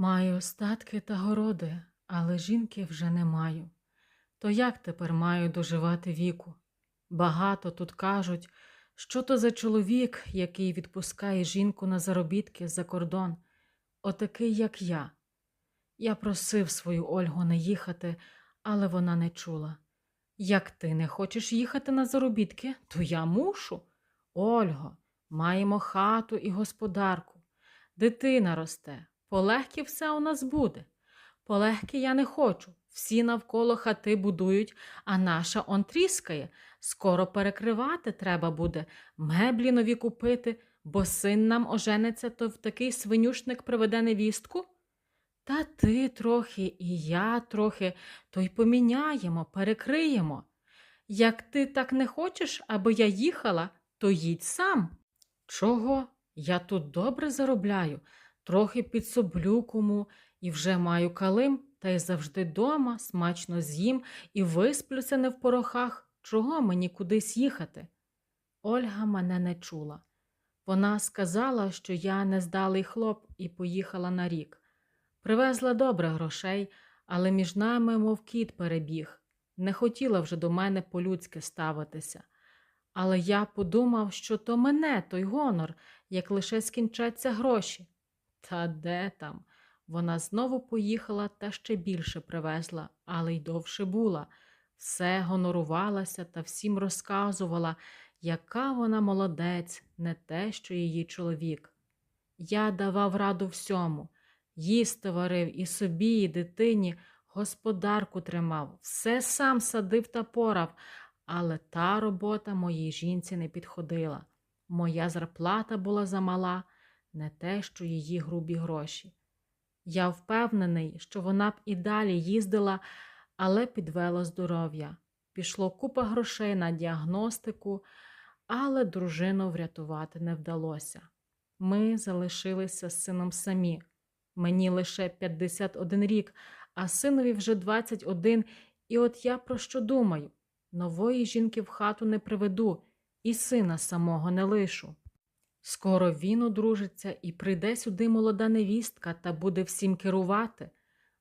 Маю остатки та городи, але жінки вже не маю. То як тепер маю доживати віку? Багато тут кажуть, що то за чоловік, який відпускає жінку на заробітки за кордон, отакий, як я. Я просив свою Ольгу не їхати, але вона не чула. Як ти не хочеш їхати на заробітки, то я мушу. Ольго, маємо хату і господарку. Дитина росте, полегкі все у нас буде. Полегкі я не хочу. Всі навколо хати будують, а наша он тріскає. Скоро перекривати треба буде, меблі нові купити, бо син нам ожениться, то в такий свинюшник приведе невістку. Та ти трохи і я трохи, то й поміняємо, перекриємо. Як ти так не хочеш, аби я їхала, то їдь сам. Чого? Я тут добре заробляю, трохи підсоблю кому, і вже маю калим, та й завжди дома, смачно з'їм і висплюся не в порохах. Чого мені кудись їхати? Ольга мене не чула. Вона сказала, що я нездалий хлоп і поїхала на рік. Привезла добре грошей, але між нами, мов кіт перебіг. Не хотіла вже до мене по-людськи ставитися. Але я подумав, що то мене той гонор, як лише скінчаться гроші. Та де там? Вона знову поїхала та ще більше привезла, але й довше була. Все гонорувалася та всім розказувала, яка вона молодець, не те, що її чоловік. Я давав раду всьому, їсти варив і собі, і дитині, господарку тримав, все сам садив та порав, але та робота моїй жінці не підходила. Моя зарплата була замала, не те, що її грубі гроші. Я впевнений, що вона б і далі їздила, але підвела здоров'я. Пішло купа грошей на діагностику, але дружину врятувати не вдалося. Ми залишилися з сином самі. Мені лише 51 рік, а синові вже 21, і от я про що думаю? Нової жінки в хату не приведу, і сина самого не лишу. Скоро він одружиться і прийде сюди молода невістка та буде всім керувати,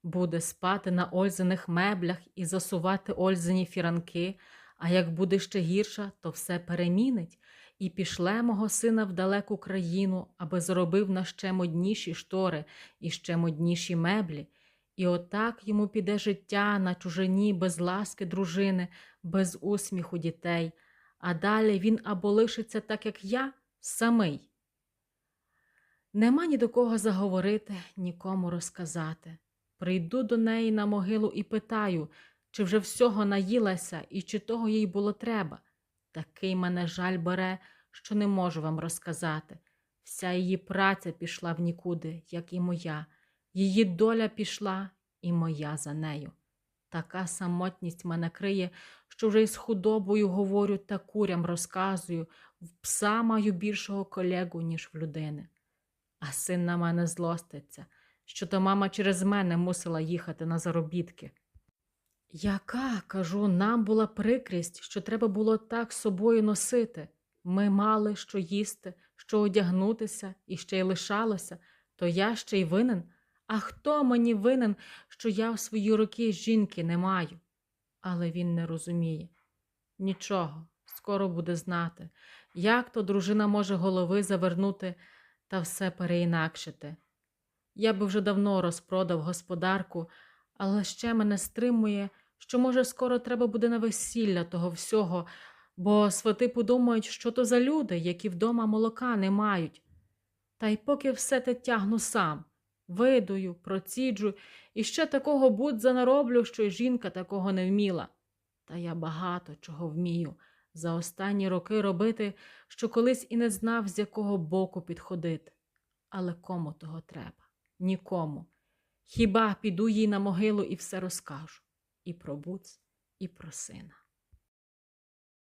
буде спати на ользаних меблях і засувати ользані фіранки, а як буде ще гірша, то все перемінить, і пішле мого сина в далеку країну, аби зробив на ще модніші штори і ще модніші меблі. І отак йому піде життя на чужині без ласки дружини, без усміху дітей, а далі він або лишиться так, як я, самий. Нема ні до кого заговорити, нікому розказати. Прийду до неї на могилу і питаю, чи вже всього наїлася і чи того їй було треба. Такий мене жаль бере, що не можу вам розказати. Вся її праця пішла в нікуди, як і моя. Її доля пішла, і моя за нею. Така самотність мене криє, що вже із худобою говорю та курям розказую, в пса маю більшого колегу, ніж в людини. А син на мене злоститься, що то мама через мене мусила їхати на заробітки. Яка, кажу, нам була прикрість, що треба було так собою носити. Ми мали що їсти, що одягнутися і ще й лишалося, то я ще й винен. А хто мені винен, що я в свої роки жінки не маю? Але він не розуміє. Нічого, скоро буде знати, як то дружина може голови завернути та все переінакшити. Я би вже давно розпродав господарку, але ще мене стримує, що, може, скоро треба буде на весілля того всього, бо свати подумають, що то за люди, які вдома молока не мають. Та й поки все те тягну сам, видую, проціджу, і ще такого будза нароблю, що й жінка такого не вміла. Та я багато чого вмію за останні роки робити, що колись і не знав, з якого боку підходити. Але кому того треба? Нікому. Хіба піду їй на могилу і все розкажу і про буц, і про сина.